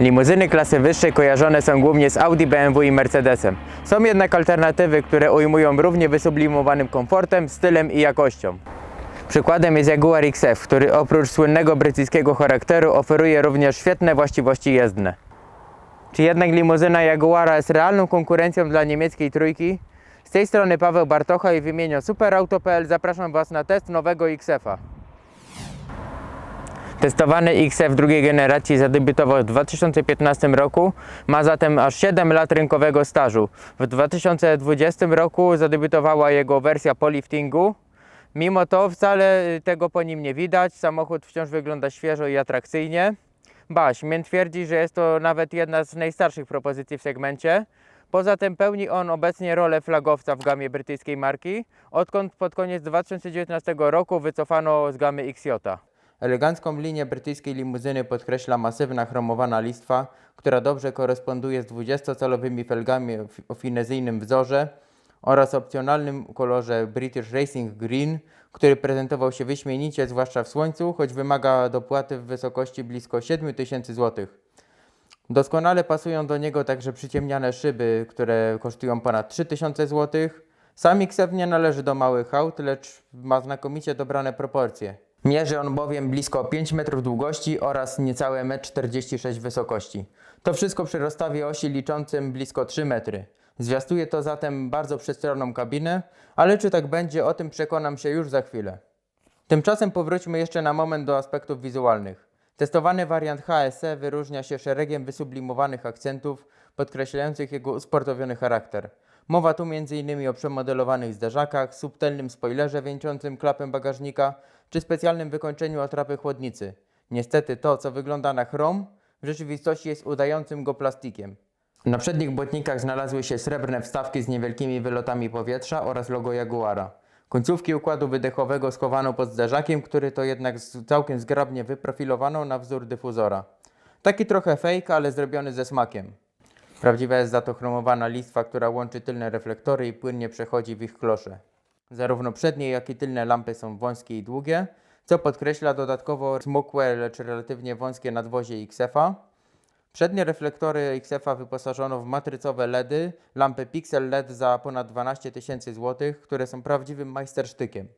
Limuzyny klasy wyższej kojarzone są głównie z Audi, BMW i Mercedesem. Są jednak alternatywy, które ujmują równie wysublimowanym komfortem, stylem i jakością. Przykładem jest Jaguar XF, który oprócz słynnego brytyjskiego charakteru oferuje również świetne właściwości jezdne. Czy jednak limuzyna Jaguara jest realną konkurencją dla niemieckiej trójki? Z tej strony Paweł Bartocha i w imieniu superauto.pl zapraszam Was na test nowego XF-a. Testowany XF drugiej generacji zadebiutował w 2015 roku, ma zatem aż 7 lat rynkowego stażu. W 2020 roku zadebiutowała jego wersja po liftingu. Mimo to wcale tego po nim nie widać, samochód wciąż wygląda świeżo i atrakcyjnie. Ba, śmiem twierdzi, że jest to nawet jedna z najstarszych propozycji w segmencie. Poza tym pełni on obecnie rolę flagowca w gamie brytyjskiej marki, odkąd pod koniec 2019 roku wycofano z gamy XJ. Elegancką linię brytyjskiej limuzyny podkreśla masywna chromowana listwa, która dobrze koresponduje z 20-calowymi felgami o fi- o finezyjnym wzorze oraz opcjonalnym kolorze British Racing Green, który prezentował się wyśmienicie, zwłaszcza w słońcu, choć wymaga dopłaty w wysokości blisko 7000 zł. Doskonale pasują do niego także przyciemniane szyby, które kosztują ponad 3000 zł. Sam XF nie należy do małych aut, lecz ma znakomicie dobrane proporcje. Mierzy on bowiem blisko 5 metrów długości oraz niecałe 1,46 m wysokości. To wszystko przy rozstawie osi liczącym blisko 3 metry. Zwiastuje to zatem bardzo przestronną kabinę, ale czy tak będzie, o tym przekonam się już za chwilę. Tymczasem powróćmy jeszcze na moment do aspektów wizualnych. Testowany wariant HSE wyróżnia się szeregiem wysublimowanych akcentów podkreślających jego usportowiony charakter. Mowa tu m.in. o przemodelowanych zderzakach, subtelnym spoilerze wieńczącym klapę bagażnika czy specjalnym wykończeniu atrapy chłodnicy. Niestety to, co wygląda na chrom, w rzeczywistości jest udającym go plastikiem. Na przednich błotnikach znalazły się srebrne wstawki z niewielkimi wylotami powietrza oraz logo Jaguara. Końcówki układu wydechowego schowano pod zderzakiem, który to jednak całkiem zgrabnie wyprofilowano na wzór dyfuzora. Taki trochę fake, ale zrobiony ze smakiem. Prawdziwa jest za to chromowana listwa, która łączy tylne reflektory i płynnie przechodzi w ich klosze. Zarówno przednie, jak i tylne lampy są wąskie i długie, co podkreśla dodatkowo smukłe, lecz relatywnie wąskie nadwozie XF-a. Przednie reflektory XF-a wyposażono w matrycowe LEDy, lampy Pixel LED za ponad 12 tysięcy złotych, które są prawdziwym majstersztykiem.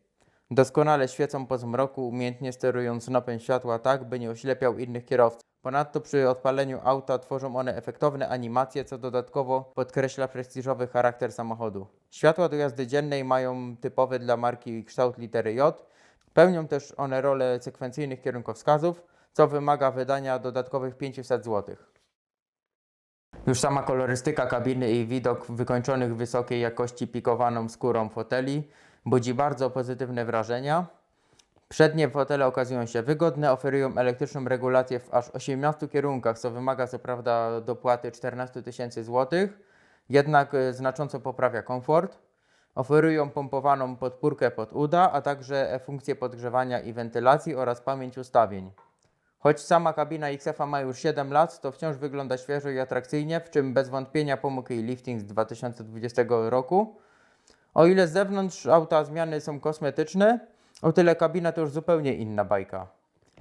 Doskonale świecą po zmroku, umiejętnie sterując snopem światła tak, by nie oślepiał innych kierowców. Ponadto przy odpaleniu auta tworzą one efektowne animacje, co dodatkowo podkreśla prestiżowy charakter samochodu. Światła do jazdy dziennej mają typowy dla marki kształt litery J. Pełnią też one rolę sekwencyjnych kierunkowskazów, co wymaga wydania dodatkowych 500 zł. Już sama kolorystyka kabiny i widok wykończonych wysokiej jakości pikowaną skórą foteli budzi bardzo pozytywne wrażenia. Przednie fotele okazują się wygodne, oferują elektryczną regulację w aż 18 kierunkach, co wymaga co prawda dopłaty 14 tysięcy złotych, jednak e, znacząco poprawia komfort. Oferują pompowaną podpórkę pod uda, a także e, funkcje podgrzewania i wentylacji oraz pamięć ustawień. Choć sama kabina XF-a ma już 7 lat, to wciąż wygląda świeżo i atrakcyjnie, w czym bez wątpienia pomógł jej lifting z 2020 roku. O ile z zewnątrz auta zmiany są kosmetyczne, o tyle kabina to już zupełnie inna bajka.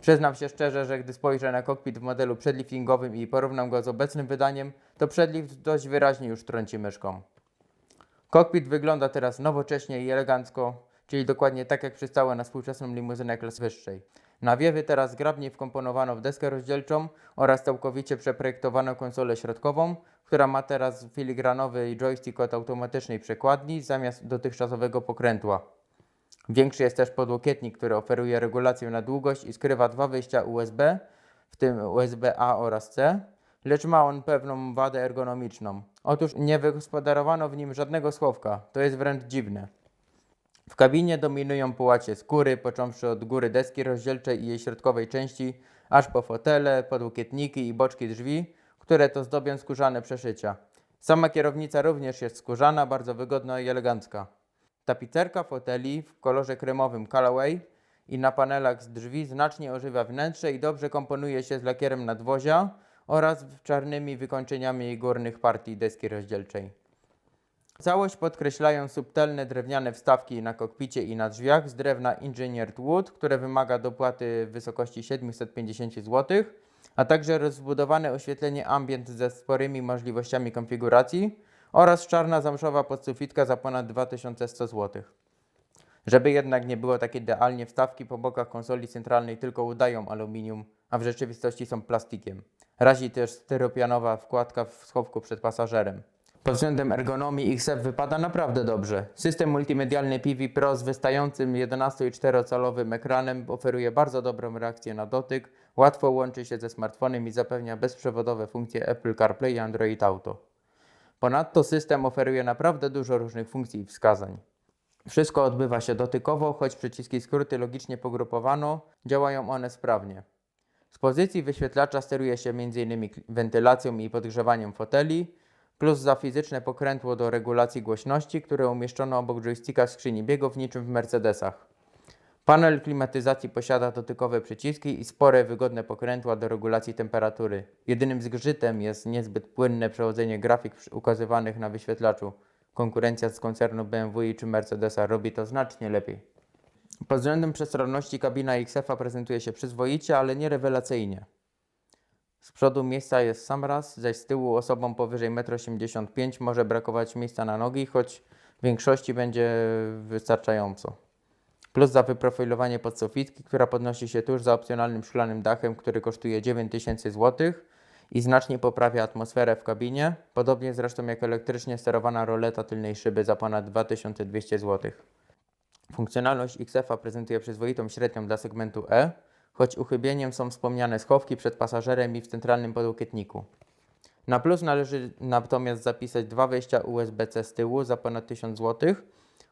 Przyznam się szczerze, że gdy spojrzę na kokpit w modelu przedliftingowym i porównam go z obecnym wydaniem, to przedlift dość wyraźnie już trąci myszką. Kokpit wygląda teraz nowocześnie i elegancko, czyli dokładnie tak jak przystało na współczesną limuzynę klas wyższej. Nawiewy teraz zgrabnie wkomponowano w deskę rozdzielczą oraz całkowicie przeprojektowano konsolę środkową, która ma teraz filigranowy joystick od automatycznej przekładni zamiast dotychczasowego pokrętła. Większy jest też podłokietnik, który oferuje regulację na długość i skrywa dwa wyjścia USB, w tym USB-A oraz C, lecz ma on pewną wadę ergonomiczną. Otóż nie wygospodarowano w nim żadnego schowka, to jest wręcz dziwne. W kabinie dominują połacie skóry, począwszy od góry deski rozdzielczej i jej środkowej części, aż po fotele, podłokietniki i boczki drzwi, które to zdobią skórzane przeszycia. Sama kierownica również jest skórzana, bardzo wygodna i elegancka. Tapicerka foteli w kolorze kremowym Callaway i na panelach z drzwi znacznie ożywia wnętrze i dobrze komponuje się z lakierem nadwozia oraz czarnymi wykończeniami górnych partii deski rozdzielczej. Całość podkreślają subtelne drewniane wstawki na kokpicie i na drzwiach z drewna Engineered Wood, które wymaga dopłaty w wysokości 750 zł, a także rozbudowane oświetlenie ambient ze sporymi możliwościami konfiguracji oraz czarna zamszowa podsufitka za ponad 2100 zł. Żeby jednak nie było tak idealnie, wstawki po bokach konsoli centralnej tylko udają aluminium, a w rzeczywistości są plastikiem. Razi też styropianowa wkładka w schowku przed pasażerem. Pod względem ergonomii XF wypada naprawdę dobrze. System multimedialny PV Pro z wystającym 11,4-calowym ekranem oferuje bardzo dobrą reakcję na dotyk, łatwo łączy się ze smartfonem i zapewnia bezprzewodowe funkcje Apple CarPlay i Android Auto. Ponadto system oferuje naprawdę dużo różnych funkcji i wskazań. Wszystko odbywa się dotykowo, choć przyciski skróty logicznie pogrupowano, działają one sprawnie. Z pozycji wyświetlacza steruje się m.in. wentylacją i podgrzewaniem foteli, plus za fizyczne pokrętło do regulacji głośności, które umieszczono obok joysticka skrzyni biegów niczym w Mercedesach. Panel klimatyzacji posiada dotykowe przyciski i spore, wygodne pokrętła do regulacji temperatury. Jedynym zgrzytem jest niezbyt płynne przechodzenie grafik ukazywanych na wyświetlaczu. Konkurencja z koncernu BMW czy Mercedesa robi to znacznie lepiej. Pod względem przestronności kabina XF-a prezentuje się przyzwoicie, ale nie rewelacyjnie. Z przodu miejsca jest sam raz, zaś z tyłu osobom powyżej 1,85 m może brakować miejsca na nogi, choć w większości będzie wystarczająco. Plus za wyprofilowanie podsufitki, która podnosi się tuż za opcjonalnym szklanym dachem, który kosztuje 9000 zł i znacznie poprawia atmosferę w kabinie, podobnie zresztą jak elektrycznie sterowana roleta tylnej szyby za ponad 2200 zł. Funkcjonalność XF-a prezentuje przyzwoitą średnią dla segmentu E, choć uchybieniem są wspomniane schowki przed pasażerem i w centralnym podłokietniku. Na plus należy natomiast zapisać dwa wejścia USB-C z tyłu za ponad 1000 zł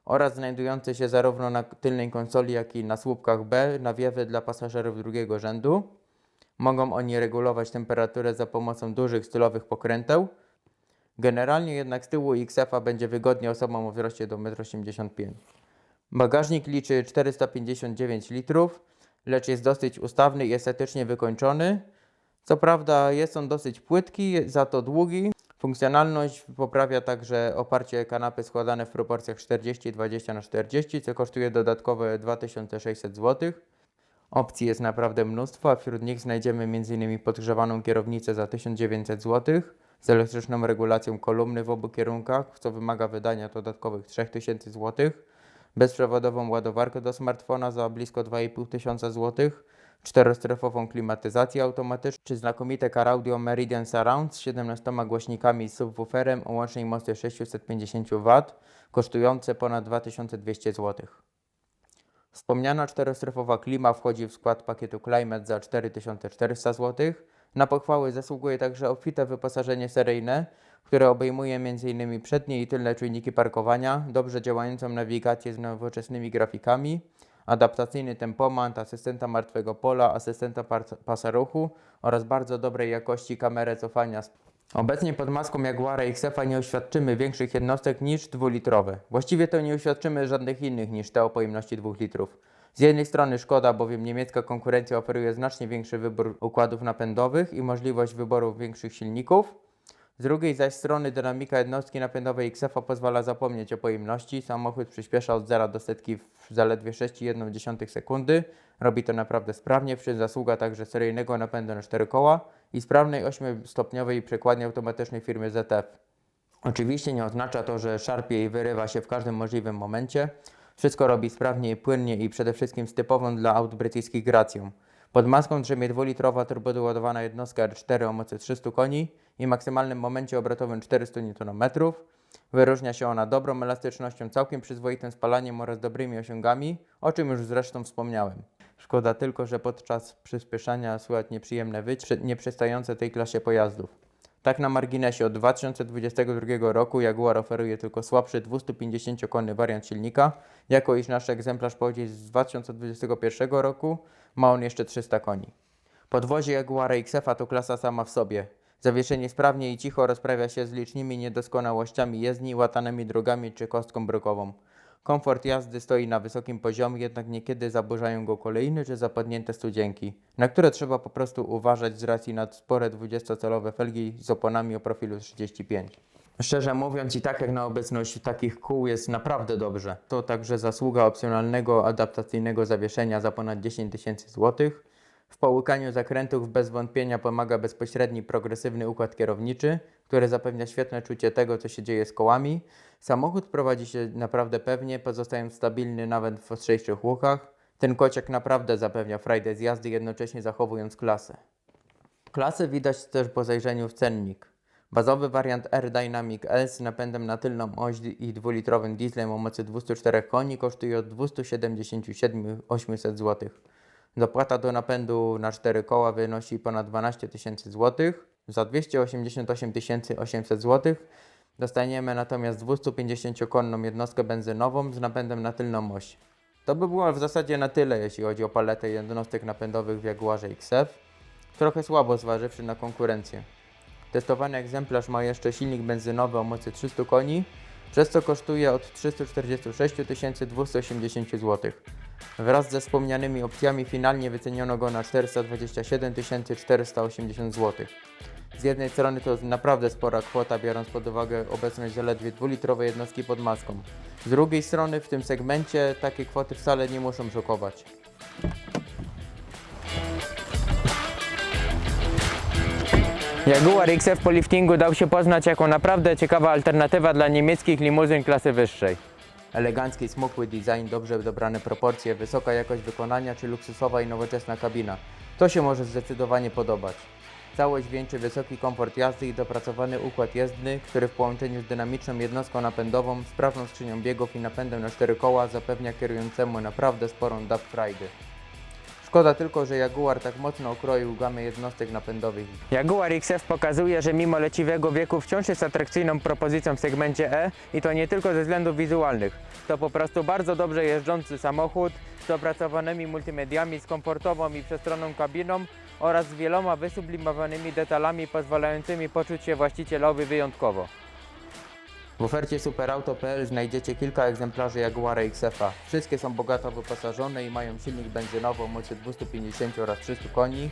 oraz znajdujące się zarówno na tylnej konsoli, jak i na słupkach B nawiewy dla pasażerów drugiego rzędu. Mogą oni regulować temperaturę za pomocą dużych stylowych pokręteł. Generalnie jednak z tyłu XF-a będzie wygodnie osobom o wzroście do 1,85 m. Bagażnik liczy 459 litrów, lecz jest dosyć ustawny i estetycznie wykończony. Co prawda jest on dosyć płytki, za to długi. Funkcjonalność poprawia także oparcie kanapy składane w proporcjach 40-20 na 40, co kosztuje dodatkowe 2600 zł. Opcji jest naprawdę mnóstwo, a wśród nich znajdziemy m.in. podgrzewaną kierownicę za 1900 zł z elektryczną regulacją kolumny w obu kierunkach, co wymaga wydania dodatkowych 3000 zł, bezprzewodową ładowarkę do smartfona za blisko 2500 zł, czterostrefową klimatyzację automatyczną czy znakomite car audio Meridian Surround z 17 głośnikami i subwooferem o łącznej mocy 650 W, kosztujące ponad 2200 zł. Wspomniana czterostrefowa klima wchodzi w skład pakietu Climate za 4400 zł. Na pochwały zasługuje także obfite wyposażenie seryjne, które obejmuje m.in. przednie i tylne czujniki parkowania, dobrze działającą nawigację z nowoczesnymi grafikami, adaptacyjny tempomat, asystenta martwego pola, asystenta pasa ruchu oraz bardzo dobrej jakości kamerę cofania Obecnie pod maską Jaguara XF-a nie oświadczymy większych jednostek niż dwulitrowe. Właściwie to nie oświadczymy żadnych innych niż te o pojemności 2 litrów. Z jednej strony szkoda, bowiem niemiecka konkurencja oferuje znacznie większy wybór układów napędowych i możliwość wyboru większych silników. Z drugiej zaś strony dynamika jednostki napędowej XF-a pozwala zapomnieć o pojemności. Samochód przyspiesza od 0 do setki w zaledwie 6,1 sekundy. Robi to naprawdę sprawnie, czym zasługa także seryjnego napędu na 4 koła i sprawnej 8-stopniowej przekładni automatycznej firmy ZF. Oczywiście nie oznacza to, że szarpie i wyrywa się w każdym możliwym momencie. Wszystko robi sprawnie i płynnie i przede wszystkim z typową dla aut brytyjskich gracją. Pod maską drzemie dwulitrowa turbodoładowana jednostka R4 o mocy 300 koni i maksymalnym momencie obrotowym 400 Nm. Wyróżnia się ona dobrą elastycznością, całkiem przyzwoitym spalaniem oraz dobrymi osiągami, o czym już zresztą wspomniałem. Szkoda tylko, że podczas przyspieszania słychać nieprzyjemne wyć, nieprzystające tej klasie pojazdów. Tak na marginesie, od 2022 roku Jaguar oferuje tylko słabszy 250-konny wariant silnika, jako iż nasz egzemplarz pochodzi z 2021 roku, ma on jeszcze 300 koni. Podwozie Jaguara XF-a to klasa sama w sobie. Zawieszenie sprawnie i cicho rozprawia się z licznymi niedoskonałościami jezdni, łatanymi drogami czy kostką brukową. Komfort jazdy stoi na wysokim poziomie, jednak niekiedy zaburzają go kolejne czy zapadnięte studzienki, na które trzeba po prostu uważać z racji na spore 20-calowe felgi z oponami o profilu 35. Szczerze mówiąc, i tak jak na obecność takich kół jest naprawdę dobrze. To także zasługa opcjonalnego adaptacyjnego zawieszenia za ponad 10 tysięcy złotych. W połykaniu zakrętów bez wątpienia pomaga bezpośredni progresywny układ kierowniczy, który zapewnia świetne czucie tego, co się dzieje z kołami. Samochód prowadzi się naprawdę pewnie, pozostając stabilny nawet w ostrzejszych łukach. Ten kociak naprawdę zapewnia frajdę z jazdy, jednocześnie zachowując klasę. Klasę widać też po zajrzeniu w cennik. Bazowy wariant R Dynamic L z napędem na tylną oś i dwulitrowym dieslem o mocy 204 koni kosztuje od 277 800 zł. Dopłata do napędu na 4 koła wynosi ponad 12 tysięcy złotych. Za 288 800 zł dostaniemy natomiast 250-konną jednostkę benzynową z napędem na tylną oś. To by było w zasadzie na tyle, jeśli chodzi o paletę jednostek napędowych w Jaguarze XF. Trochę słabo zważywszy na konkurencję. Testowany egzemplarz ma jeszcze silnik benzynowy o mocy 300 koni, przez co kosztuje od 346 280 zł. Wraz ze wspomnianymi opcjami finalnie wyceniono go na 427 480 zł. Z jednej strony to naprawdę spora kwota, biorąc pod uwagę obecność zaledwie dwulitrowej jednostki pod maską. Z drugiej strony w tym segmencie takie kwoty wcale nie muszą szokować. Jaguar XF po liftingu dał się poznać jako naprawdę ciekawa alternatywa dla niemieckich limuzyn klasy wyższej. Elegancki, smukły design, dobrze dobrane proporcje, wysoka jakość wykonania czy luksusowa i nowoczesna kabina. To się może zdecydowanie podobać. Całość wieńczy wysoki komfort jazdy i dopracowany układ jezdny, który w połączeniu z dynamiczną jednostką napędową, sprawną skrzynią biegów i napędem na cztery koła zapewnia kierującemu naprawdę sporą dab frajdy. Szkoda tylko, że Jaguar tak mocno okroił gamę jednostek napędowych. Jaguar XF pokazuje, że mimo leciwego wieku wciąż jest atrakcyjną propozycją w segmencie E i to nie tylko ze względów wizualnych. To po prostu bardzo dobrze jeżdżący samochód z dopracowanymi multimediami, z komfortową i przestronną kabiną oraz z wieloma wysublimowanymi detalami pozwalającymi poczuć się właścicielowi wyjątkowo. W ofercie superauto.pl znajdziecie kilka egzemplarzy Jaguara XF-a. Wszystkie są bogato wyposażone i mają silnik benzynowy o mocy 250 oraz 300 koni.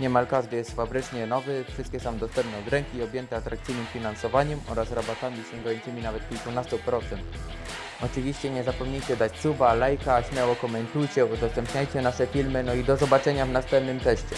Niemal każdy jest fabrycznie nowy, wszystkie są dostępne od ręki objęte atrakcyjnym finansowaniem oraz rabatami sięgającymi nawet kilkunastu procent. Oczywiście nie zapomnijcie dać suba, lajka, śmiało komentujcie, udostępniajcie nasze filmy, no i do zobaczenia w następnym teście.